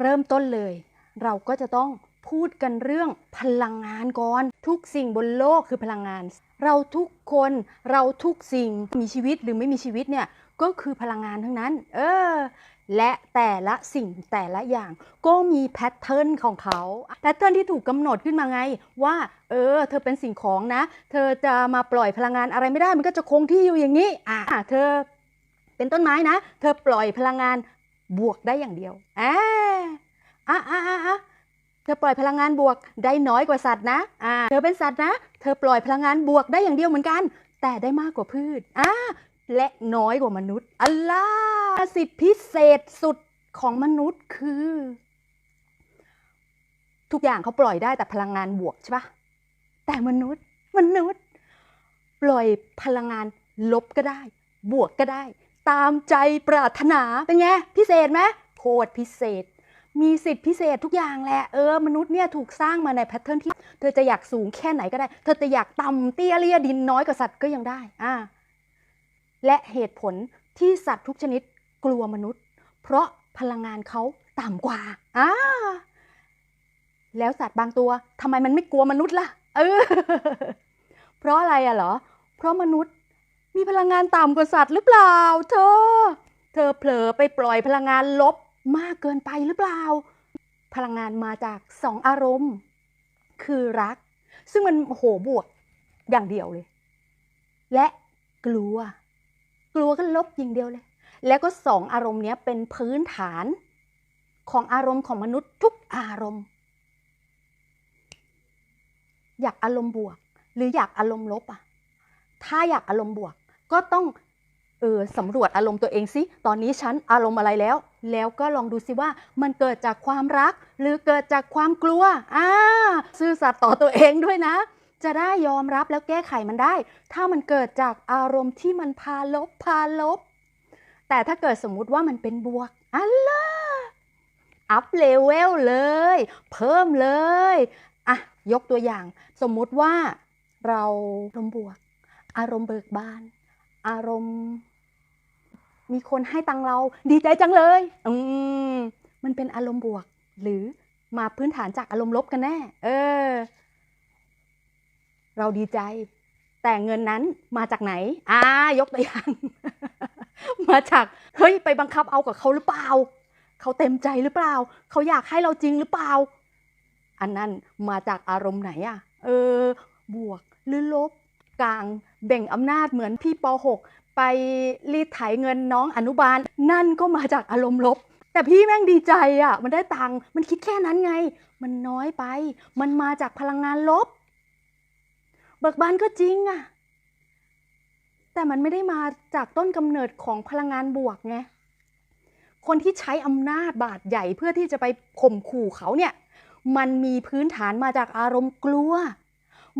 เริ่มต้นเลย เราก็จะต้องพูดกันเรื่องพลังงานก่อน ทุกสิ่งบนโลกคือพลังงาน เราทุกคนเราทุกสิ่งมีชีวิตหรือไม่มีชีวิตเนี่ยก็คือพลังงานทั้งนั้น เออ และแต่ละสิ่งแต่ละอย่างก็มีแพทเทิร์นของเขา แพทเทิร์นที่ถูกกำหนดขึ้นมาไง ว่า เออ เธอเป็นสิ่งของนะ เธอจะมาปล่อยพลังงานอะไรไม่ได้ มันก็จะคงที่อยู่อย่างนี้ อ่าเธอเป็นต้นไม้นะ เธอปล่อยพลังงาน บวกได้อย่างเดียวอ่าอ่าอ่าอ่าเธอปล่อยพลังงานบวกได้น้อยกว่าสัตว์นะอ่าเธอเป็นสัตว์นะ เธอปล่อยพลังงานบวกได้อย่างเดียวเหมือนกัน แต่ได้มากกว่าพืชอ่าและน้อยกว่ามนุษย์อัลลาสิทธิพิเศษสุดของมนุษย์คือ ทุกอย่างเขาปล่อยได้แต่พลังงานบวกใช่ปะแต่มนุษย์มนุษย์ ปล่อยพลังงานลบก็ได้ บวกก็ได้ ตามใจปรารถนาเป็นไงพิเศษไหมโคตรพิเศษ มีสิทธิพิเศษทุกอย่างแหละเออมนุษย์เนี่ยถูกสร้างมาในแพทเทิร์นที่ เธอจะอยากสูงแค่ไหนก็ได้ เธอจะอยากต่ำเตี้ยเลียดินน้อยกว่าสัตว์ก็ยังได้อ่าและเหตุผลที่สัตว์ทุกชนิดกลัวมนุษย์ เพราะพลังงานเขาต่ำกว่าอ่าแล้วสัตว์บางตัวทำไมมันไม่กลัวมนุษย์ล่ะเออเพราะอะไรอะเหรอ เพราะมนุษย์ มีพลังงานต่ำกว่าสัตว์หรือเปล่า เธอ เธอเผลอไปปล่อยพลังงานลบมากเกินไปหรือเปล่า พลังงานมาจากสองอารมณ์ คือรัก ซึ่งมันโหบวกอย่างเดียวเลย และกลัว กลัวก็ลบอย่างเดียวเลย แล้วก็สองอารมณ์นี้เป็นพื้นฐานของอารมณ์ของมนุษย์ทุกอารมณ์ อยากอารมณ์บวก หรืออยากอารมณ์ลบอะ ถ้าอยากอารมณ์บวกก็ต้องเออสำรวจอารมณ์ตัวเองสิ ตอนนี้ฉันอารมณ์อะไรแล้ว แล้วก็ลองดูสิว่ามันเกิดจากความรัก หรือเกิดจากความกลัว อ่า ซื่อสัตย์ต่อตัวเองด้วยนะ จะได้ยอมรับแล้วแก้ไขมันได้ ถ้ามันเกิดจากอารมณ์ที่มันพาลบพาลบ แต่ถ้าเกิดสมมุติว่ามันเป็นบวกอัลล่ะอัพเลเวลเลย เพิ่มเลย อะ ยกตัวอย่าง สมมุติว่าเราอารมณ์บวก อารมณ์เบิกบาน อารมณ์ มีคนให้ตังเรา ดีใจจังเลย อืมมันเป็นอารมณ์บวก หรือมาพื้นฐานจากอารมณ์ลบกันแน่ เออ เราดีใจ แต่เงินนั้นมาจากไหน อ่ายกตัวอย่าง มาจาก เฮ้ย ไปบังคับเอากับเขาหรือเปล่า เขาเต็มใจหรือเปล่า เขาอยากให้เราจริงหรือเปล่า อันนั้นมาจากอารมณ์ไหนอะเออ บวกหรือลบ กลางแบ่งอำนาจเหมือนพี่ป .6 ไปรีดไถเงินน้องอนุบาล นั่นก็มาจากอารมณ์ลบ แต่พี่แม่งดีใจอะมันได้ตังค์มันคิดแค่นั้นไง มันน้อยไป มันมาจากพลังงานลบ เบิกบานก็จริงอะแต่มันไม่ได้มาจากต้นกำเนิดของพลังงานบวกไงคนที่ใช้อำนาจบาดใหญ่เพื่อที่จะไปข่มขู่เขาเนี่ย มันมีพื้นฐานมาจากอารมณ์กลัว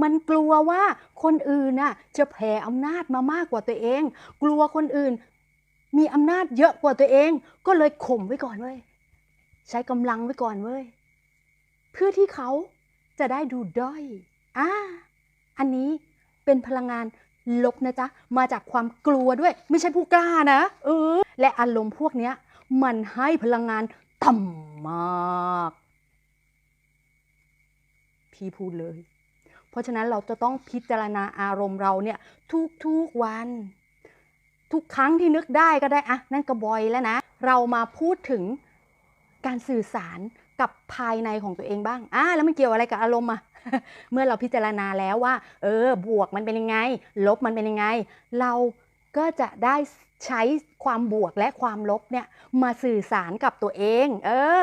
มันกลัวว่าคนอื่นน่ะจะแผ่อำนาจมามากกว่าตัวเอง กลัวคนอื่น มีอำนาจเยอะกว่าตัวเอง ก็เลยข่มไว้ก่อนเว้ยใช้กำลังไว้ก่อนเว้ยเพื่อที่เขาจะได้ดูด้อยอ่าอันนี้เป็นพลังงานลบนะจ๊ะ มาจากความกลัวด้วย ไม่ใช่ผู้กล้านะ เออ และอารมณ์พวกเนี้ย มันให้พลังงานต่ำมาก พี่พูดเลย ราะฉะนั้นเราจะต้องพิจารณาอารมณ์เราเนี่ยทุกๆวัน ทุกครั้งที่นึกได้ก็ได้อะนั่นก็บ่อยแล้วนะ เรามาพูดถึงการสื่อสารกับภายในของตัวเองบ้างอ่าแล้วมันเกี่ยวอะไรกับอารมณ์อะเมื่อเราพิจารณาแล้วว่า เออ บวกมันเป็นยังไง ลบมันเป็นยังไง เราก็จะได้ใช้ความบวกและความลบเนี่ยมาสื่อสารกับตัวเอง เออ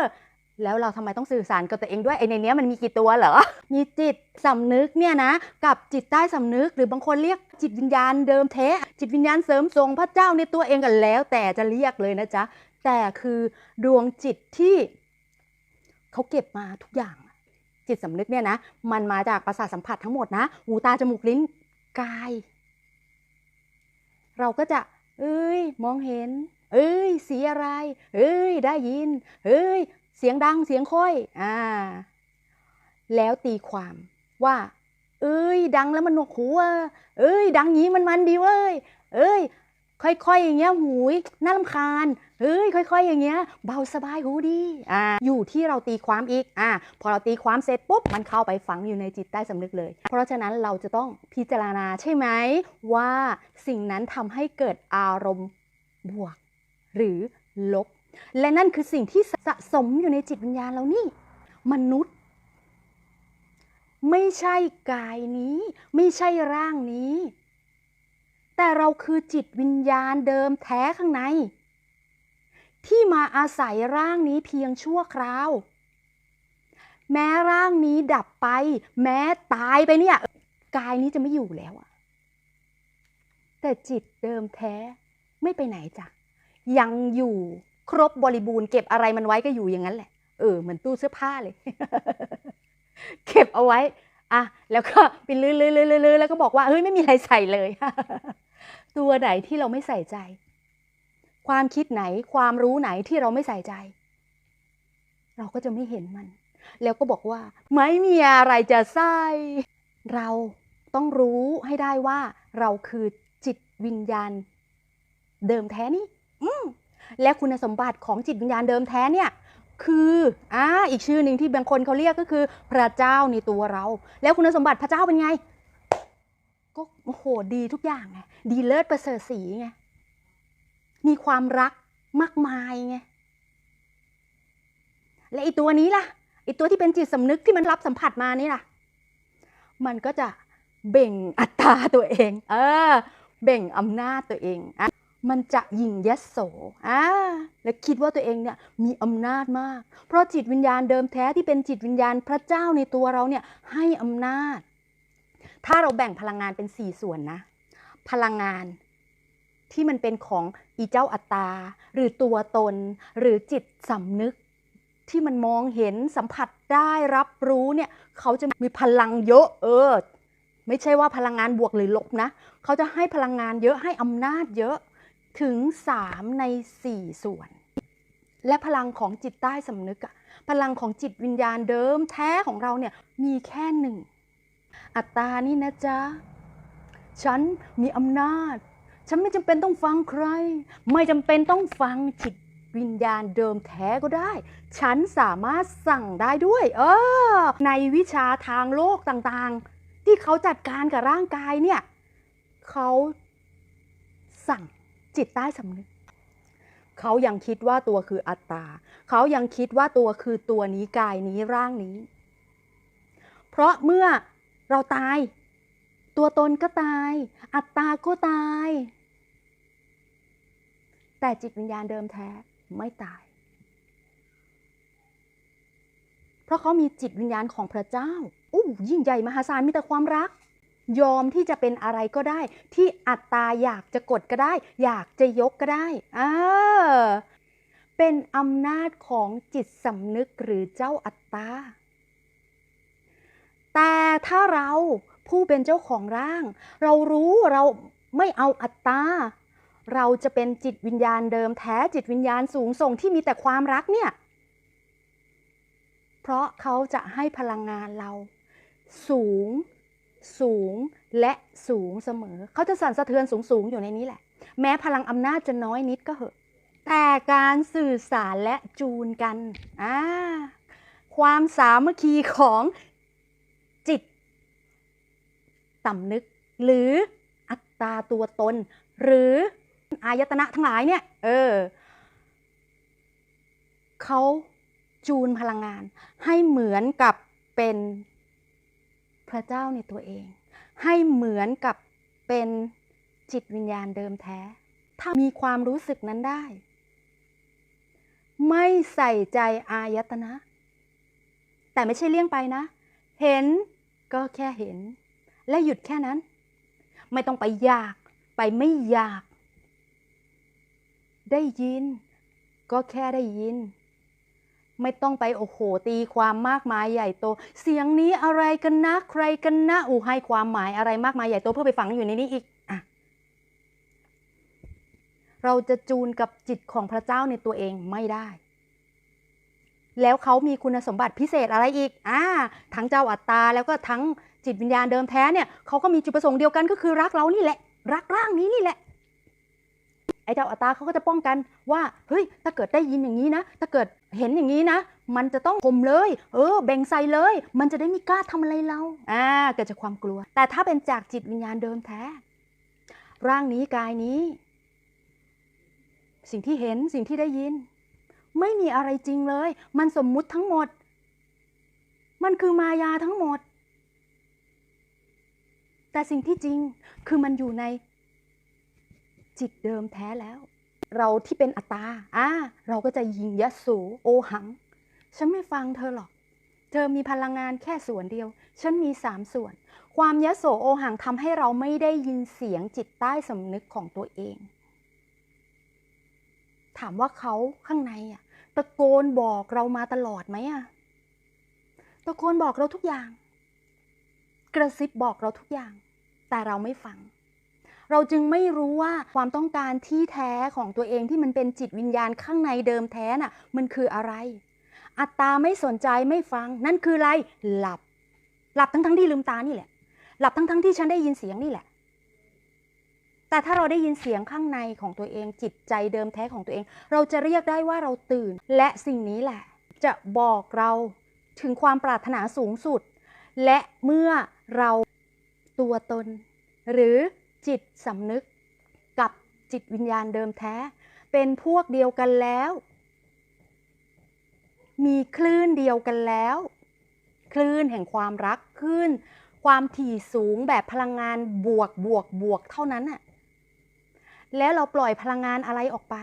แล้วเราทำไมต้องสื่อสารกับตัวเองด้วยไอ้ในเนี้ยมันมีกี่ตัวเหรอ มีจิตสำนึกเนี่ยนะ กับจิตใต้สำนึกหรือบางคนเรียกจิตวิญญาณเดิมแท้จิตวิญญาณเสริมทรงพระเจ้าในตัวเองกันแล้ว แต่จะเรียกเลยนะจ๊ะ แต่คือดวงจิตที่เขาเก็บมาทุกอย่าง จิตสำนึกเนี่ยนะ มันมาจากประสาทสัมผัสทั้งหมดนะหูตาจมูกลิ้นกาย เราก็จะ เอ้ย มองเห็น เอ้ย สีอะไร เอ้ย ได้ยิน เอ้ย เสียงดังเสียงค่อยอ่าแล้วตีความว่า เอ้ย ดังแล้วมันหนวกหูอะเอ้ย ดังงี้มันมันดีเว้ยเอ้ยคค่อยๆอย่างเงี้ยหูยน่ารำคาญเฮ้ย ค่อย ๆ อย่างเงี้ย เบาสบายหูดีอ่าอยู่ที่เราตีความอีกอ่าพอเราตีความเสร็จปุ๊บมันเข้าไปฝังอยู่ในจิตใต้สำนึกเลย เพราะฉะนั้นเราจะต้องพิจารณาใช่ไหมว่าสิ่งนั้นทำให้เกิดอารมณ์บวก หรือลบ และนั่นคือสิ่งที่สะสมอยู่ในจิตวิญญาณเรานี่ มนุษย์ ไม่ใช่กายนี้ ไม่ใช่ร่างนี้ แต่เราคือจิตวิญญาณเดิมแท้ข้างใน ที่มาอาศัยร่างนี้เพียงชั่วคราว แม้ร่างนี้ดับไป แม้ตายไปเนี่ย กายนี้จะไม่อยู่แล้วอะแต่จิตเดิมแท้ไม่ไปไหนจ้ะยังอยู่ ครบบริบูรณ์เก็บอะไรมันไว้ก็อยู่อย่างนั้นแหละ เออเหมือนตู้เสื้อผ้าเลย เก็บเอาไว้อะแล้วก็ไปลื้อๆๆๆแล้วก็บอกว่าเฮ้ยไม่มีอะไรใส่เลย ตัวไหนที่เราไม่ใส่ใจ ความคิดไหนความรู้ไหนที่เราไม่ใส่ใจ เราก็จะไม่เห็นมัน แล้วก็บอกว่า ไม่มีอะไรจะใส่ เราต้องรู้ให้ได้ว่า เราคือจิตวิญญาณ เดิมแท้นี่อืม และคุณสมบัติของจิตวิญญาณเดิมแท้เนี่ยคืออ่าอีกชื่อหนึ่งที่บางคนเขาเรียกก็คือ พระเจ้าในตัวเรา แล้วคุณสมบัติพระเจ้าเป็นไง ก็โอ้โหดีทุกอย่างไงดีเลิศประเสริฐสีไงมีความรักมากมายไงและอีตัวนี้ล่ะไอตัวที่เป็นจิตสำนึกที่มันรับสัมผัสมานี่ล่ะ มันก็จะเบ่งอัตตาตัวเอง เออ เบ่งอำนาจตัวเองอะ มันจะยิงยโสอ่าและคิดว่าตัวเองเนี่ยมีอำนาจมาก เพราะจิตวิญญาณเดิมแท้ที่เป็นจิตวิญญาณพระเจ้าในตัวเราเนี่ยให้อำนาจ ถ้าเราแบ่งพลังงานเป็นสี่ส่วนนะ พลังงานที่มันเป็นของอีเจ้าอัตตา หรือตัวตน หรือจิตสำนึก ที่มันมองเห็นสัมผัสได้รับรู้เนี่ย เขาจะมีพลังเยอะ เออ ไม่ใช่ว่าพลังงานบวกหรือลบนะ เขาจะให้พลังงานเยอะให้อำนาจเยอะ ถึง 3 ใน 4 ส่วน และพลังของจิตใต้สำนึกอะพลังของจิตวิญญาณเดิมแท้ของเราเนี่ยมีแค่หนึ่ง อัตตานี่นะจ๊ะ ฉันมีอำนาจ ฉันไม่จำเป็นต้องฟังใคร ไม่จำเป็นต้องฟังจิตวิญญาณเดิมแท้ก็ได้ ฉันสามารถสั่งได้ด้วย เออ ในวิชาทางโลกต่างๆ ที่เขาจัดการกับร่างกายเนี่ย เขาสั่ง จิตใต้สำนึกเขายังคิดว่าตัวคืออัตตา เขายังคิดว่าตัวคือตัวนี้กายนี้ร่างนี้ เพราะเมื่อเราตาย ตัวตนก็ตาย อัตตาก็ตาย แต่จิตวิญญาณเดิมแท้ไม่ตาย เพราะเขามีจิตวิญญาณของพระเจ้าอู้ยิ่งใหญ่มหาศาลมีแต่ความรัก ยอมที่จะเป็นอะไรก็ได้ ที่อัตตาอยากจะกดก็ได้ อยากจะยกก็ได้อ่าเป็นอำนาจของจิตสำนึกหรือเจ้าอัตตา แต่ถ้าเราผู้เป็นเจ้าของร่าง เรารู้เราไม่เอาอัตตา เราจะเป็นจิตวิญญาณเดิมแท้จิตวิญญาณสูงส่งที่มีแต่ความรักเนี่ย เพราะเขาจะให้พลังงานเรา สูง สูงและสูงเสมอ เขาจะสั่นสะเทือนสูงสูงๆอยู่ในนี้แหละ แม้พลังอำนาจจะน้อยนิดก็เหอะ แต่การสื่อสารและจูนกันอ่าความสามัคคีของจิตสำนึก หรืออัตตาตัวตน หรืออายตนะทั้งหลายเนี่ย เออเขาจูนพลังงานให้เหมือนกับเป็น พระเจ้าในตัวเอง ให้เหมือนกับเป็นจิตวิญญาณเดิมแท้ ถ้ามีความรู้สึกนั้นได้ ไม่ใส่ใจอายตนะ แต่ไม่ใช่เลี่ยงไปนะ เห็นก็แค่เห็น และหยุดแค่นั้น ไม่ต้องไปอยากไปไม่อยาก ได้ยิน ก็แค่ได้ยิน ไม่ต้องไปโอ้โหตีความมากมายใหญ่โต เสียงนี้อะไรกันนะใครกันนะอูให้ความหมายอะไรมากมายใหญ่โตเพื่อไปฝังอยู่ในนี้อีกอะเราจะจูนกับจิตของพระเจ้าในตัวเองไม่ได้ แล้วเขามีคุณสมบัติพิเศษอะไรอีกอ่าทั้งเจ้าอัตตาแล้วก็ทั้งจิตวิญญาณเดิมแท้เนี่ยเขาก็มีจุดประสงค์เดียวกันก็คือรักเรานี่แหละ รักร่างนี้นี่แหละ ไอ้เจ้าอัตตาเขาก็จะป้องกันว่าเฮ้ยถ้าเกิดได้ยินอย่างนี้นะ ถ้าเกิดเห็นอย่างนี้นะ มันจะต้องข่มเลย เออแบ่งใส่เลย มันจะได้ไม่กล้าทำอะไรเราอ่าเกิดจากความกลัว แต่ถ้าเป็นจากจิตวิญญาณเดิมแท้ ร่างนี้กายนี้ สิ่งที่เห็นสิ่งที่ได้ยิน ไม่มีอะไรจริงเลย มันสมมุติทั้งหมด มันคือมายาทั้งหมด แต่สิ่งที่จริงคือมันอยู่ใน จิตเดิมแท้แล้ว เราที่เป็นอัตตาอ่าเราก็จะยิงยะโสโอหัง ฉันไม่ฟังเธอหรอก เธอมีพลังงานแค่ส่วนเดียว ฉันมีสามส่วน ความยะโสโอหังทำให้เราไม่ได้ยินเสียงจิตใต้สำนึกของตัวเอง ถามว่าเขาข้างในอะตะโกนบอกเรามาตลอดไหมอะตะโกนบอกเราทุกอย่าง กระซิบบอกเราทุกอย่าง แต่เราไม่ฟัง เราจึงไม่รู้ว่าความต้องการที่แท้ของตัวเองที่มันเป็นจิตวิญญาณข้างในเดิมแท้น่ะมันคืออะไร อัตตาไม่สนใจไม่ฟัง นั่นคืออะไรหลับ หลับทั้งทั้งที่ลืมตานี่แหละ หลับทั้งทั้งที่ฉันได้ยินเสียงนี่แหละ แต่ถ้าเราได้ยินเสียงข้างในของตัวเอง จิตใจเดิมแท้ของตัวเอง เราจะเรียกได้ว่าเราตื่น และสิ่งนี้แหละ จะบอกเราถึงความปรารถนาสูงสุด และเมื่อเราตัวตน หรือ จิตสำนึกกับจิตวิญญาณเดิมแท้ เป็นพวกเดียวกันแล้ว มีคลื่นเดียวกันแล้ว คลื่นแห่งความรักคลื่นความถี่สูงแบบพลังงานบวกบวกบวกเท่านั้นน่ะแล้วเราปล่อยพลังงานอะไรออกไป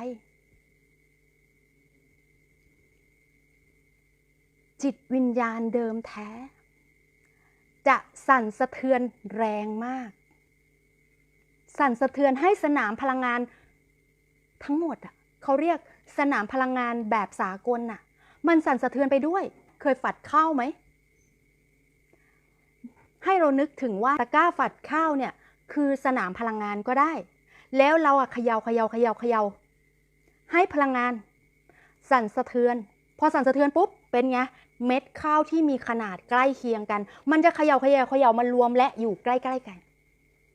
จิตวิญญาณเดิมแท้ จะสั่นสะเทือนแรงมาก สั่นสะเทือนให้สนามพลังงานทั้งหมดอะเขาเรียกสนามพลังงานแบบสากลน่ะ มันสั่นสะเทือนไปด้วย เคยฝัดข้าวไหม ให้เรานึกถึงว่าตะกร้าฝัดข้าวเนี่ย คือสนามพลังงานก็ได้ แล้วเราอะเขยา่าเขยา่าเขยา่าเขยา่าให้พลังงาน สั่นสะเทือน พอสั่นสะเทือนปุ๊บเป็นไงเม็ดข้าวที่มีขนาดใกล้เคียงกัน มันจะเขยา่าเขยา่าเขย่ามันรวมและอยู่ใกล้ๆกัน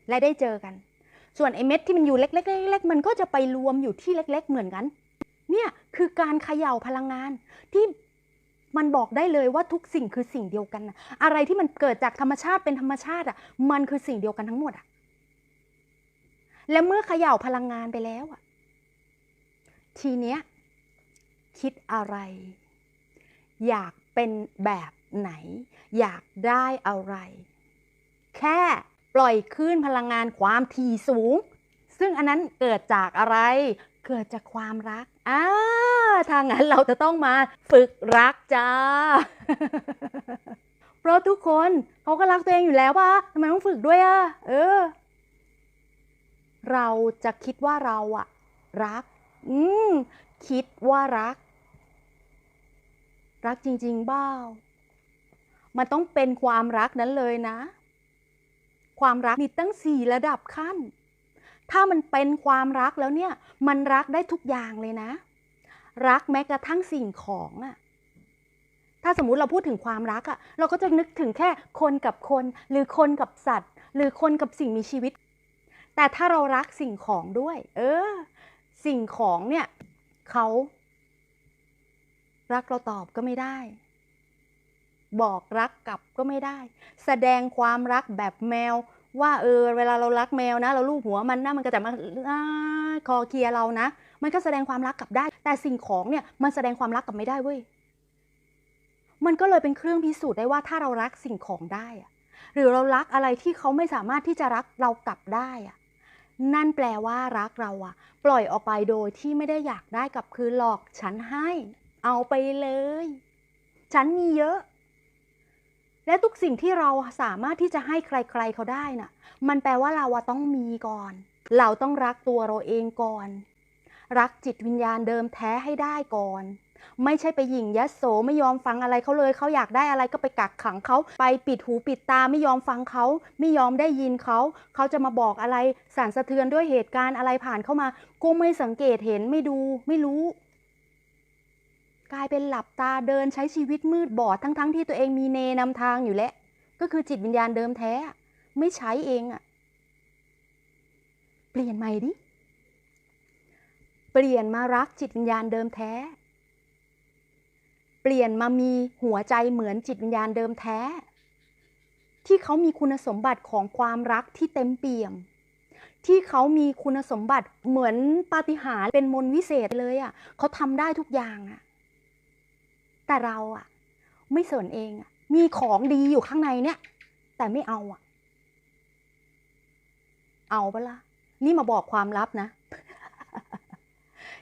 และได้เจอกัน ส่วนไอเม็ดที่มันอยู่เล็กๆๆมันก็จะไปรวมอยู่ที่เล็ก ๆ เหมือนกัน เนี่ยคือการเขย่าพลังงานที่มันบอกได้เลยว่าทุกสิ่งคือสิ่งเดียวกันนะอะไรที่มันเกิดจากธรรมชาติเป็นธรรมชาติอะ มันคือสิ่งเดียวกันทั้งหมดอะ และเมื่อเขย่าพลังงานไปแล้วอะ ทีเนี้ยคิดอะไร อยากเป็นแบบไหน อยากได้อะไร แค่ ปล่อยคลื่นพลังงานความถี่สูง ซึ่งอันนั้นเกิดจากอะไร เกิดจากความรักอ่าทางนั้นเราจะต้องมาฝึกรักจ้า เพราะทุกคนเขาก็รักตัวเองอยู่แล้วป่ะทำไมต้องฝึกด้วยอะ เออ เราจะคิดว่าเราอะรัก อืม คิดว่ารัก รักจริงๆบ้ามันต้องเป็นความรักนั้นเลยนะ ความรักมีตั้งสี่ระดับขั้น ถ้ามันเป็นความรักแล้วเนี่ย มันรักได้ทุกอย่างเลยนะ รักแม้กระทั่งสิ่งของอะถ้าสมมุติเราพูดถึงความรักอะเราก็จะนึกถึงแค่คนกับคน หรือคนกับสัตว์ หรือคนกับสิ่งมีชีวิต แต่ถ้าเรารักสิ่งของด้วย เออ สิ่งของเนี่ยเขารักเราตอบก็ไม่ได้ บอกรักกลับก็ไม่ได้ แสดงความรักแบบแมว ว่าเออเวลาเรารักแมวนะ เราลูบหัวมันนะมันก็จะมาอาคอเคลียเรานะ มันก็แสดงความรักกลับได้ แต่สิ่งของเนี่ยมันแสดงความรักกลับไม่ได้เว้ยมันก็เลยเป็นเครื่องพิสูจน์ได้ว่าถ้าเรารักสิ่งของได้อะหรือเรารักอะไรที่เขาไม่สามารถที่จะรักเรากลับได้อะนั่นแปลว่ารักเราอะปล่อยออกไปโดยที่ไม่ได้อยากได้กลับคืนหรอกฉันให้ เอาไปเลย ฉันมีเยอะ และทุกสิ่งที่เราสามารถที่จะให้ใคร ๆเขาได้น่ะ มันแปลว่าเราต้องมีก่อน เราต้องรักตัวเราเองก่อน รักจิตวิญญาณเดิมแท้ให้ได้ก่อน ไม่ใช่ไปหยิ่งยโสไม่ยอมฟังอะไรเขาเลยเขาอยากได้อะไรก็ไปกักขังเขาไปปิดหูปิดตาไม่ยอมฟังเขาไม่ยอมได้ยินเขาเขาจะมาบอกอะไรสั่นสะเทือนด้วยเหตุการณ์อะไรผ่านเข้ามาก็ไม่สังเกตเห็นไม่ดูไม่รู้ กลายเป็นหลับตาเดินใช้ชีวิตมืดบอดทั้งๆทที่ตัวเองมีเนนำทางอยู่แล้ว ก็คือจิตวิญญาณเดิมแท้ ไม่ใช้เองอะเปลี่ยนใหม่ดิ เปลี่ยนมารักจิตวิญญาณเดิมแท้ เปลี่ยนมามีหัวใจเหมือนจิตวิญญาณเดิมแท้ ที่เขามีคุณสมบัติของความรักที่เต็มเปี่ยม ที่เขามีคุณสมบัติเหมือนปาฏิหาริย์เป็นมนวิเศษเลยอะ่ะเขาทำได้ทุกอย่างอะ่ะ แต่เราอะ่ะไม่สนเองอะมีของดีอยู่ข้างในเนี่ย แต่ไม่เอาอะเอาปะละ่ะนี่มาบอกความลับนะ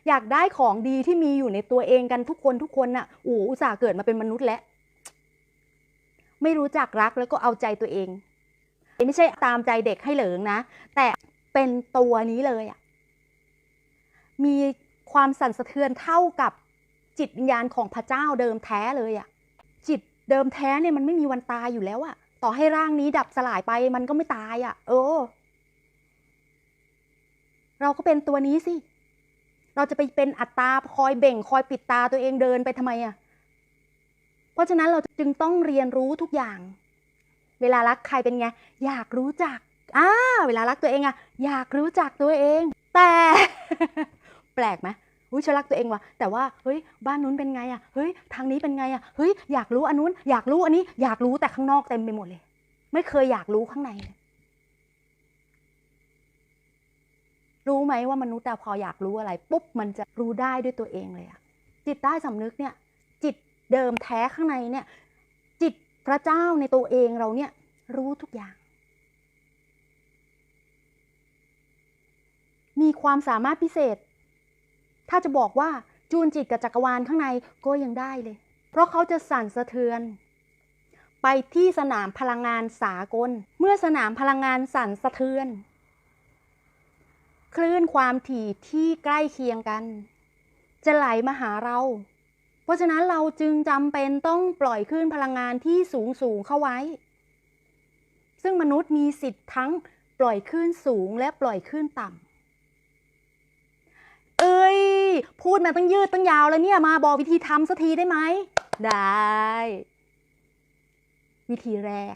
อยากได้ของดีที่มีอยู่ในตัวเองกันทุกคนทุกคนน่ะโอ้อุตส่าห์เกิดมาเป็นมนุษย์แล้วไม่รู้จักรักแล้วก็เอาใจตัวเอง ไม่ใช่ตามใจเด็กให้เหลิงนะ แต่เป็นตัวนี้เลยอะมีความสั่นสะเทือนเท่ากับ จิตวิญญาณของพระเจ้าเดิมแท้เลยอะจิตเดิมแท้เนี่ยมันไม่มีวันตายอยู่แล้วอะต่อให้ร่างนี้ดับสลายไปมันก็ไม่ตายอะเออ เราก็เป็นตัวนี้สิ เราจะไปเป็นอัตตาคอยเบ่งคอยปิดตาตัวเองเดินไปทำไมอะเพราะฉะนั้นเราจึงต้องเรียนรู้ทุกอย่าง เวลารักใครเป็นไง อยากรู้จักอ่าเวลารักตัวเองอะอยากรู้จักตัวเอง แต่ แปลกไหม อุ้ยฉันรักตัวเองว่ะแต่ว่าเฮ้ยบ้านนู้นเป็นไงอะเฮ้ยทางนี้เป็นไงอะเฮ้ยอยากรู้อันนู้นอยากรู้อันนี้อยากรู้แต่ข้างนอกเต็มไปหมดเลย ไม่เคยอยากรู้ข้างในเลยรู้ไหมว่ามนุษย์อะพออยากรู้อะไรปุ๊บมันจะรู้ได้ด้วยตัวเองเลยอะจิตใต้สำนึกเนี่ย จิตเดิมแท้ข้างในเนี่ย จิตพระเจ้าในตัวเองเราเนี่ย รู้ทุกอย่าง มีความสามารถพิเศษ ถ้าจะบอกว่าจูนจิตกับจักรวาลข้างในก็ยังได้เลย เพราะเขาจะสั่นสะเทือน ไปที่สนามพลังงานสากล เมื่อสนามพลังงานสั่นสะเทือน คลื่นความถี่ที่ใกล้เคียงกัน จะไหลมาหาเรา เพราะฉะนั้นเราจึงจำเป็นต้องปล่อยคลื่นพลังงานที่สูงสูงเข้าไว้ ซึ่งมนุษย์มีสิทธิ์ทั้งปล่อยคลื่นสูงและปล่อยคลื่นต่ำเอ้ย พูดมาตั้งยืดตั้งยาวแล้วเนี่ยมาบอกวิธีทำสักทีได้ไหม ได้ วิธีแรก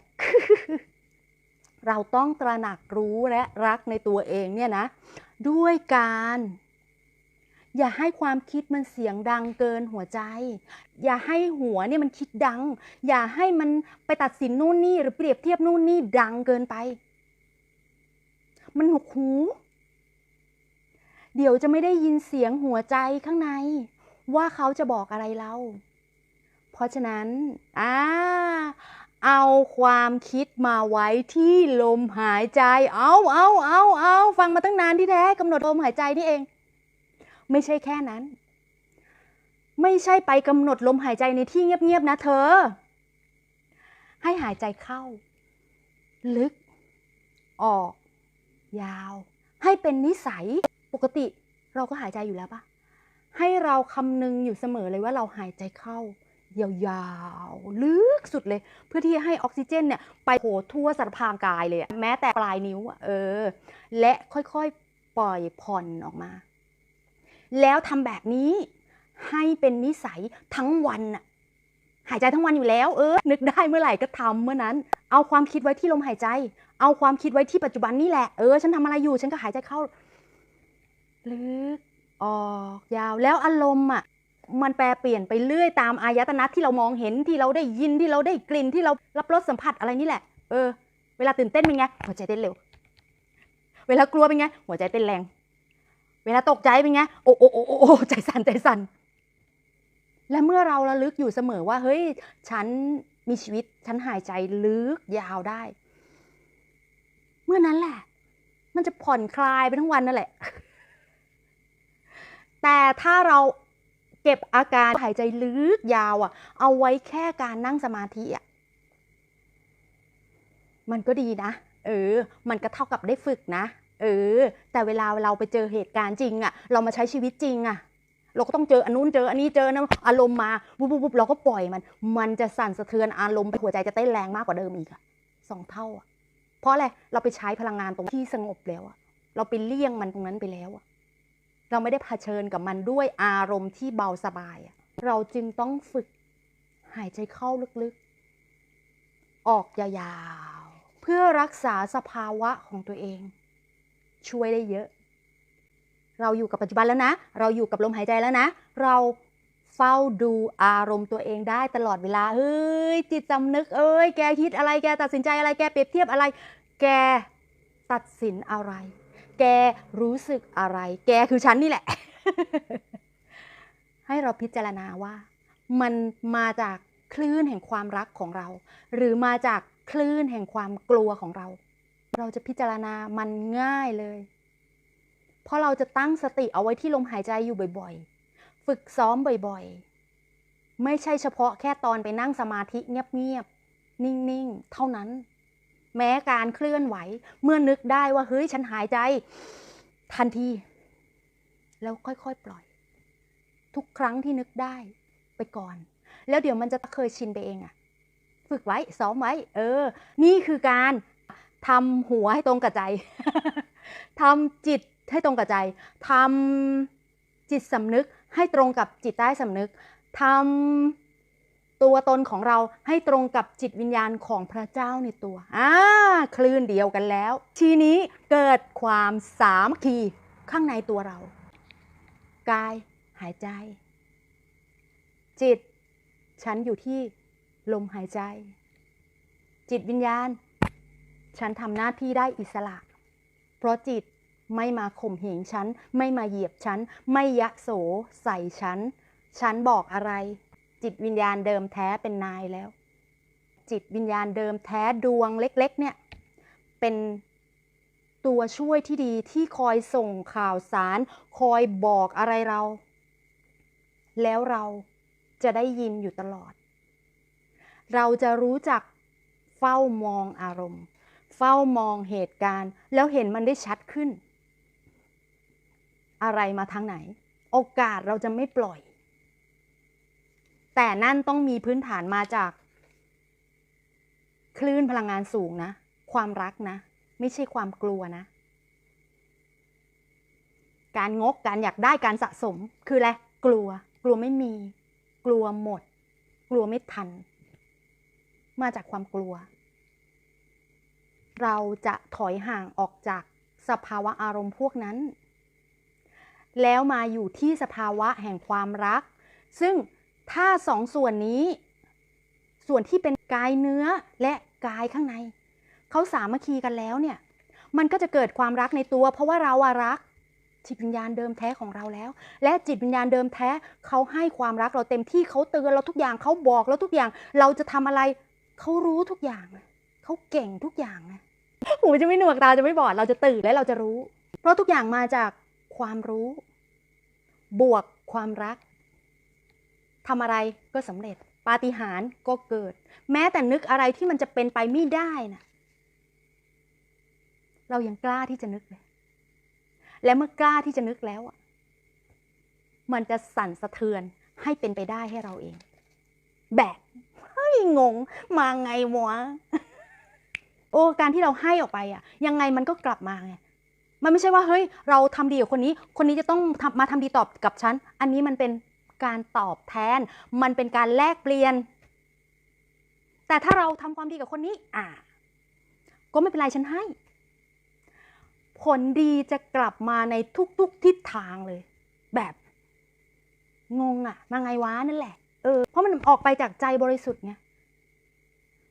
เราต้องตระหนักรู้และรักในตัวเองเนี่ยนะ ด้วยการอย่าให้ความคิดมันเสียงดังเกินหัวใจ อย่าให้หัวเนี่ยมันคิดดัง อย่าให้มันไปตัดสินนู่นนี่หรือเปรียบเทียบนู่นนี่ดังเกินไป มันหกหู เดี๋ยวจะไม่ได้ยินเสียงหัวใจข้างใน ว่าเขาจะบอกอะไรเรา เพราะฉะนั้นอ่าเอาความคิดมาไว้ที่ลมหายใจ เอาเอาเอาเอาฟังมาตั้งนานที่แท้กำหนดลมหายใจนี่เอง ไม่ใช่แค่นั้น ไม่ใช่ไปกำหนดลมหายใจในที่เงียบๆนะเธอ ให้หายใจเข้า ลึก ออก ยาว ให้เป็นนิสัย ปกติเราก็หายใจอยู่แล้วปะให้เราคำนึงอยู่เสมอเลยว่าเราหายใจเข้ายาวๆ ลึกสุดเลย เพื่อที่จะให้ออกซิเจนเนี่ยไปโผทั่วสารพางกายเลยอะแม้แต่ปลายนิ้วเออ และค่อยๆ ปล่อยผ่อนออกมา แล้วทำแบบนี้ให้เป็นนิสัยทั้งวันอะหายใจทั้งวันอยู่แล้ว เออ นึกได้เมื่อไหร่ก็ทำเมื่อนั้น เอาความคิดไว้ที่ลมหายใจ เอาความคิดไว้ที่ปัจจุบันนี่แหละ เออ ฉันทำอะไรอยู่ ฉันก็หายใจเข้า ลึกออกยาวแล้วอารมณ์อะมันแปรเปลี่ยนไปเรื่อยตามอายตนะที่เรามองเห็นที่เราได้ยินที่เราได้กลิ่นที่เรารับรสสัมผัสอะไรนี่แหละ เออ เวลาตื่นเต้นเป็นไงหัวใจเต้นเร็ว เวลากลัวเป็นไงหัวใจเต้นแรง เวลาตกใจเป็นไงโอ้โอ้โอ้โอ้โอ้ใจสั่นใจสั่นและเมื่อเราระลึกอยู่เสมอว่า เฮ้ย ฉันมีชีวิตฉันหายใจลึกยาวได้ เมื่อนั้นแหละ มันจะผ่อนคลายไปทั้งวันนั่นแหละ แต่ถ้าเราเก็บอาการหายใจลึกยาวอะเอาไว้แค่การนั่งสมาธิอะมันก็ดีนะ เออ มันก็เท่ากับได้ฝึกนะ เออ แต่เวลาเราไปเจอเหตุการณ์จริงอะเรามาใช้ชีวิตจริงอะเราก็ต้องเจออันนู้นเจออันนี้เจอนะอารมณ์มาปุ๊บปุ๊บปุ๊บเราก็ปล่อยมัน มันจะสั่นสะเทือนอารมณ์ไปหัวใจจะเต้นแรงมากกว่าเดิมอีกอะสองเท่าอะเพราะอะไรเราไปใช้พลังงานตรงที่สงบแล้วอะเราไปเลี่ยงมันตรงนั้นไปแล้วอะ เราไม่ได้เผชิญกับมันด้วยอารมณ์ที่เบาสบาย เราจึงต้องฝึกหายใจเข้าลึกๆ ออกยาวๆ เพื่อรักษาสภาวะของตัวเอง ช่วยได้เยอะ เราอยู่กับปัจจุบันแล้วนะ เราอยู่กับลมหายใจแล้วนะ เราเฝ้าดูอารมณ์ตัวเองได้ตลอดเวลา เฮ้ย จิตสำนึก เอ้ย แกคิดอะไร แกตัดสินใจอะไร แกเปรียบเทียบอะไร แกตัดสินอะไร แกรู้สึกอะไร แกคือฉันนี่แหละ ให้เราพิจารณาว่า มันมาจากคลื่นแห่งความรักของเรา หรือมาจากคลื่นแห่งความกลัวของเรา เราจะพิจารณามันง่ายเลย เพราะเราจะตั้งสติเอาไว้ที่ลมหายใจอยู่บ่อยๆ ฝึกซ้อมบ่อยๆ ไม่ใช่เฉพาะแค่ตอนไปนั่งสมาธิเงียบๆ นิ่งๆ เท่านั้น แม้การเคลื่อนไหว เมื่อนึกได้ว่าเฮ้ยฉันหายใจ ทันที แล้วค่อยๆปล่อย ทุกครั้งที่นึกได้ไปก่อน แล้วเดี๋ยวมันจะเคยชินไปเองอะฝึกไว้ซ้อมไว้ เออ นี่คือการทำหัวให้ตรงกับใจทำจิตให้ตรงกับใจทำจิตสำนึกให้ตรงกับจิตใต้สำนึกทำ ตัวตนของเราให้ตรงกับจิตวิญญาณของพระเจ้าในตัวอ่าคลื่นเดียวกันแล้ว ทีนี้เกิดความสามคีข้างในตัวเรา กายหายใจ จิต ฉันอยู่ที่ลมหายใจ จิตวิญญาณ ฉันทำหน้าที่ได้อิสระ เพราะจิตไม่มาข่มเหงฉัน ไม่มาเหยียบฉัน ไม่ยะโสใส่ฉัน ฉันบอกอะไร จิตวิญญาณเดิมแท้เป็นนายแล้ว จิตวิญญาณเดิมแท้ดวงเล็ก ๆ เนี่ย เป็นตัวช่วยที่ดีที่คอยส่งข่าวสาร คอยบอกอะไรเรา แล้วเราจะได้ยินอยู่ตลอด เราจะรู้จักเฝ้ามองอารมณ์ เฝ้ามองเหตุการณ์ แล้วเห็นมันได้ชัดขึ้น อะไรมาทางไหน โอกาสเราจะไม่ปล่อย แต่นั่นต้องมีพื้นฐานมาจาก คลื่นพลังงานสูงนะ ความรักนะ ไม่ใช่ความกลัวนะ การงกการอยากได้การสะสมคืออะไรกลัว กลัวไม่มี กลัวหมด กลัวไม่ทัน มาจากความกลัว เราจะถอยห่างออกจากสภาวะอารมณ์พวกนั้น แล้วมาอยู่ที่สภาวะแห่งความรัก ซึ่ง ถ้าสองส่วนนี้ ส่วนที่เป็นกายเนื้อและกายข้างใน เขาสามัคคีกันแล้วเนี่ย มันก็จะเกิดความรักในตัว เพราะว่าเราอะรัก จิตวิญญาณเดิมแท้ของเราแล้ว และจิตวิญญาณเดิมแท้เขาให้ความรักเราเต็มที่เขาเตือนเราทุกอย่างเขาบอกเราทุกอย่าง เราจะทำอะไรเขารู้ทุกอย่างเขาเก่งทุกอย่างนะหูจะไม่หนวกตาจะไม่บอดเราจะตื่นและเราจะรู้ เพราะทุกอย่างมาจากความรู้ บวกความรัก ทำอะไรก็สำเร็จ ปาฏิหาริย์ก็เกิด แม้แต่นึกอะไรที่มันจะเป็นไปไม่ได้นะเรายังกล้าที่จะนึกเลย และเมื่อกล้าที่จะนึกแล้วอะ มันจะสั่นสะเทือนให้เป็นไปได้ให้เราเอง แบบเฮ้ยงง มาไงวะโอ้การที่เราให้ออกไปอะ ยังไงมันก็กลับมาไงมันไม่ใช่ว่าเฮ้ย เราทำดีกับคนนี้ คนนี้จะต้องมาทำดีตอบกับฉัน อันนี้มันเป็น การตอบแทน มันเป็นการแลกเปลี่ยน แต่ถ้าเราทำความดีกับคนนี้ อ่า ก็ไม่เป็นไรฉันให้ ผลดีจะกลับมาในทุกๆทิศทางเลย แบบงงอะมาไงวะนั่นแหละ เออ เพราะมันออกไปจากใจบริสุทธิ์ไง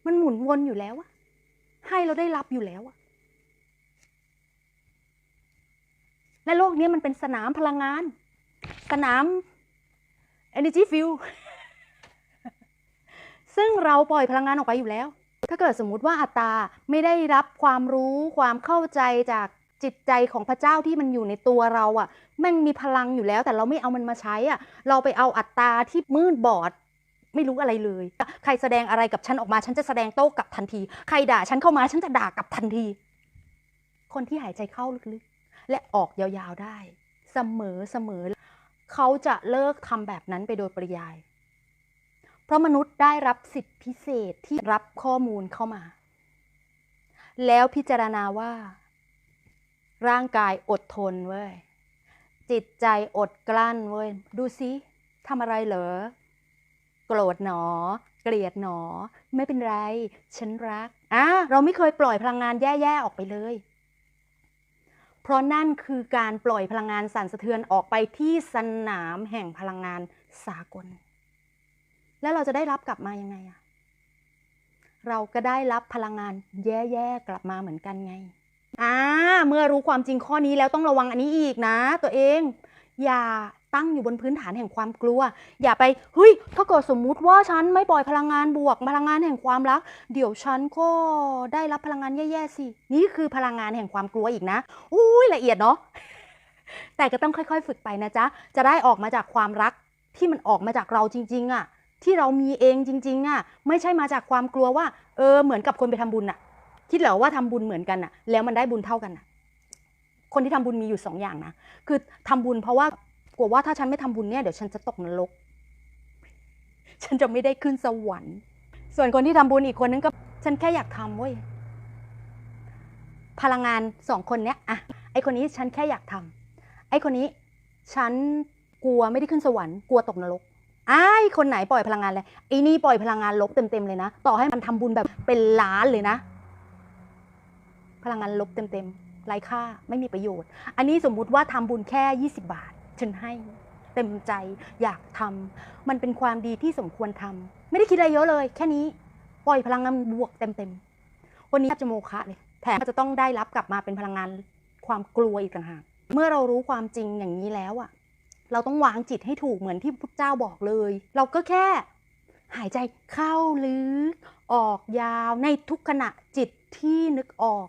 มันหมุนวนอยู่แล้วอะให้เราได้รับอยู่แล้วอะและโลกนี้มันเป็นสนามพลังงาน สนาม energy field ซึ่งเราปล่อยพลังงานออกไปอยู่แล้ว ถ้าเกิดสมมุติว่าอัตตาไม่ได้รับความรู้ความเข้าใจจากจิตใจของพระเจ้าที่มันอยู่ในตัวเราอะ่ะแม่งมีพลังอยู่แล้วแต่เราไม่เอามันมาใช้อะ่ะ เราไปเอาอัตตาที่มืดบอด ไม่รู้อะไรเลย ใครแสดงอะไรกับฉันออกมา ฉันจะแสดงโต้กลับทันที ใครด่าฉันเข้ามาฉันจะด่ากลับทันที คนที่หายใจเข้าลึกๆ และออกยาวๆได้ เสมอเสมอ เขาจะเลิกทำแบบนั้นไปโดยปริยาย เพราะมนุษย์ได้รับสิทธิพิเศษที่รับข้อมูลเข้ามา แล้วพิจารณาว่า ร่างกายอดทนเว้ย จิตใจอดกลั้นเว้ย ดูสิทำอะไรเหรอ โกรธหนอ เกลียดหนอ ไม่เป็นไร ฉันรักอะเราไม่เคยปล่อยพลังงานแย่ ๆ ออกไปเลย เพราะนั่นคือการปล่อยพลังงานสั่นสะเทือนออกไปที่สนามแห่งพลังงานสากล แล้วเราจะได้รับกลับมายังไงอะเราก็ได้รับพลังงานแย่ๆกลับมาเหมือนกันไงอ่าเมื่อรู้ความจริงข้อนี้แล้วต้องระวังอันนี้อีกนะ ตัวเอง อย่า ตั้งอยู่บนพื้นฐานแห่งความกลัว อย่าไปเฮ้ยถ้าเกิดสมมุติว่าฉันไม่ปล่อยพลังงานบวกพลังงานแห่งความรัก เดี๋ยวฉันก็ได้รับพลังงานแย่ๆสิ นี่คือพลังงานแห่งความกลัวอีกนะ อุ้ยละเอียดเนาะแต่ก็ต้องค่อยๆ ฝึกไปนะจ๊ะ จะได้ออกมาจากความรักที่มันออกมาจากเราจริง ๆอะที่เรามีเองจริง ๆอะไม่ใช่มาจากความกลัวว่า เออเหมือนกับคนไปทำบุญอะคิดเหรอว่าทำบุญเหมือนกันอะแล้วมันได้บุญเท่ากันอะคนที่ทำบุญมีอยู่สองอย่างนะ คือทำบุญเพราะว่า กลัวว่าถ้าฉันไม่ทำบุญเนี่ยเดี๋ยวฉันจะตกนรก ฉันจะไม่ได้ขึ้นสวรรค์ ส่วนคนที่ทำบุญอีกคนนึงก็ ฉันแค่อยากทำเว้ย พลังงานสองคนเนี้ยอะไอคนนี้ฉันแค่อยากทำไอคนนี้ ฉันกลัวไม่ได้ขึ้นสวรรค์กลัวตกนรกไอ้ายคนไหนปล่อยพลังงานเลยไอ้นี่ปล่อยพลังงานลบเต็มๆเลยนะ ต่อให้มันทำบุญแบบเป็นล้านเลยนะ พลังงานลบเต็มๆไร้ค่าไม่มีประโยชน์ อันนี้สมมุติว่าทำบุญแค่ 20 บาท ฉันให้เต็มใจอยากทำมันเป็นความดีที่สมควรทำไม่ได้คิดอะไรเยอะเลย แค่นี้ปล่อยพลังงานบวกเต็มๆวันนี้จะโมฆะเลยแถมจะต้องได้รับกลับมาเป็นพลังงานความกลัวอีกต่างหากเมื่อเรารู้ความจริงอย่างนี้แล้วอะเราต้องวางจิตให้ถูกเหมือนที่พุทธเจ้าบอกเลย เราก็แค่หายใจเข้าลึก ออกยาวในทุกขณะจิตที่นึกออก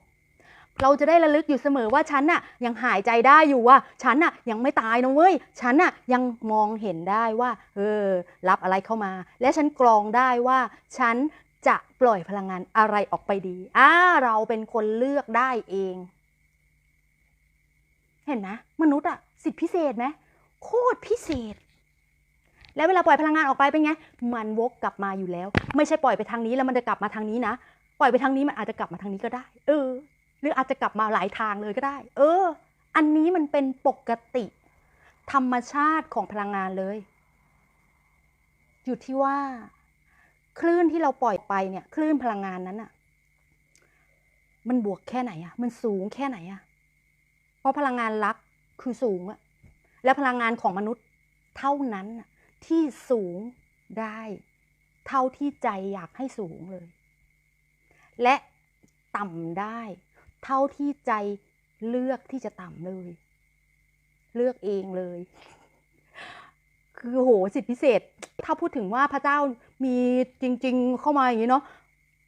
เราจะได้ระลึกอยู่เสมอว่าฉันน่ะยังหายใจได้อยู่ว่าฉันน่ะยังไม่ตายนะเว้ยฉันน่ะยังมองเห็นได้ว่าเออรับอะไรเข้ามา และฉันกรองได้ว่าฉันจะปล่อยพลังงานอะไรออกไปดีอ่าเราเป็นคนเลือกได้เอง เห็นไหมมนุษย์อะสิทธิพิเศษไหมโคตรพิเศษ แล้วเวลาปล่อยพลังงานออกไปเป็นไง มันวกกลับมาอยู่แล้ว ไม่ใช่ปล่อยไปทางนี้แล้วมันจะกลับมาทางนี้นะ ปล่อยไปทางนี้มันอาจจะกลับมาทางนี้ก็ได้ เออ หรืออาจจะกลับมาหลายทางเลยก็ได้ เออ อันนี้มันเป็นปกติ ธรรมชาติของพลังงานเลย อยู่ที่ว่า คลื่นที่เราปล่อยไปเนี่ย คลื่นพลังงานนั้นอะมันบวกแค่ไหนอะมันสูงแค่ไหนอะเพราะพลังงานรักคือสูงอะและพลังงานของมนุษย์เท่านั้นน่ะที่สูงได้ เท่าที่ใจอยากให้สูงเลย และต่ำได้ เท่าที่ใจเลือกที่จะต่ำเลย เลือกเองเลย คือโหสิทธิพิเศษ ถ้าพูดถึงว่าพระเจ้ามีจริง ๆ เข้ามาอย่างนี้เนาะ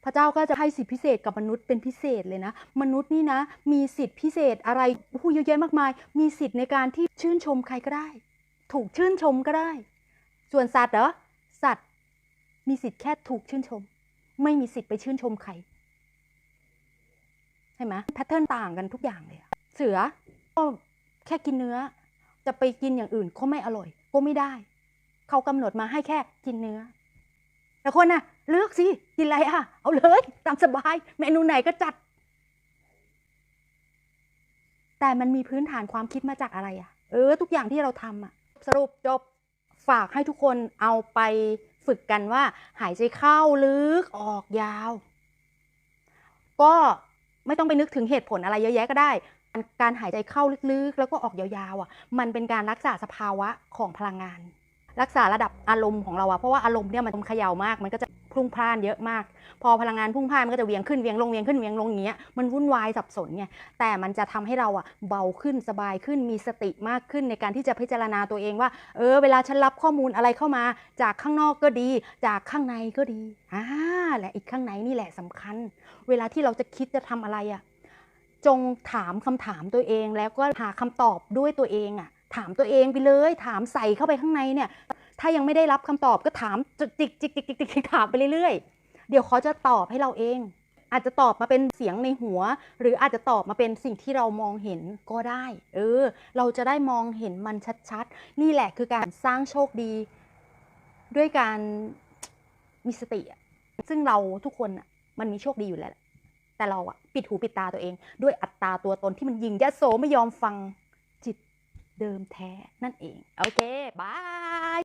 พระเจ้าก็จะให้สิทธิพิเศษกับมนุษย์เป็นพิเศษเลยนะ มนุษย์นี่นะ มีสิทธิพิเศษอะไรโอ้เยอะแยะมากมาย มีสิทธิ์ในการที่ชื่นชมใครก็ได้ ถูกชื่นชมก็ได้ ส่วนสัตว์เหรอสัตว์ มีสิทธิ์แค่ถูกชื่นชม ไม่มีสิทธิ์ไปชื่นชมใคร ไหมแพทเทิร์นต่างกันทุกอย่างเลยเสือก็แค่กินเนื้อ จะไปกินอย่างอื่นก็ไม่อร่อย ก็ไม่ได้ เขากำหนดมาให้แค่กินเนื้อ แต่คนน่ะ เลือกสิกินอะไรอะ เอาเลยตามสบาย เมนูไหนก็จัด แต่มันมีพื้นฐานความคิดมาจากอะไรอะ เออ ทุกอย่างที่เราทำอะ สรุปจบฝากให้ทุกคนเอาไปฝึกกันว่า หายใจเข้าลึกออกยาว ก็ ไม่ต้องไปนึกถึงเหตุผลอะไรเยอะแยะก็ได้ การหายใจเข้าลึกๆ แล้วก็ออกยาวๆอะ มันเป็นการรักษาสภาวะของพลังงาน รักษาระดับอารมณ์ของเราอะเพราะว่าอารมณ์เนี่ยมันเขย่ามาก มันก็จะ พุ่งพล่านเยอะมาก พอพลังงานพุ่งพล่านมันก็จะเวียงขึ้นเวียงลงเวียงขึ้นเวียงลงอย่างเงี้ยมันวุ่นวายสับสนไงแต่มันจะทำให้เราอะเบาขึ้นสบายขึ้นมีสติมากขึ้นในการที่จะพิจารณาตัวเองว่า เออ เวลาฉันรับข้อมูลอะไรเข้ามา จากข้างนอกก็ดี จากข้างในก็ดีอ่าและอีกข้างในนี่แหละสำคัญ เวลาที่เราจะคิดจะทำอะไรอะจงถามคำถามตัวเองแล้วก็หาคำตอบด้วยตัวเองอะถามตัวเองไปเลย ถามใส่เข้าไปข้างในเนี่ย ถ้ายังไม่ได้รับคำตอบก็ถามจิกจิกจิกจิกจิกถามไปเรื่อยๆ เดี๋ยวเขาจะตอบให้เราเอง อาจจะตอบมาเป็นเสียงในหัว หรืออาจจะตอบมาเป็นสิ่งที่เรามองเห็นก็ได้ เออ เราจะได้มองเห็นมันชัดๆ นี่แหละคือการสร้างโชคดี ด้วยการมีสติ ซึ่งเราทุกคนมันมีโชคดีอยู่แล้วแหละแต่เราอะปิดหูปิดตาตัวเอง ด้วยอัตตาตัวตนที่มันยิงยะโสไม่ยอมฟังจิตเดิมแท้นั่นเอง โอเค บาย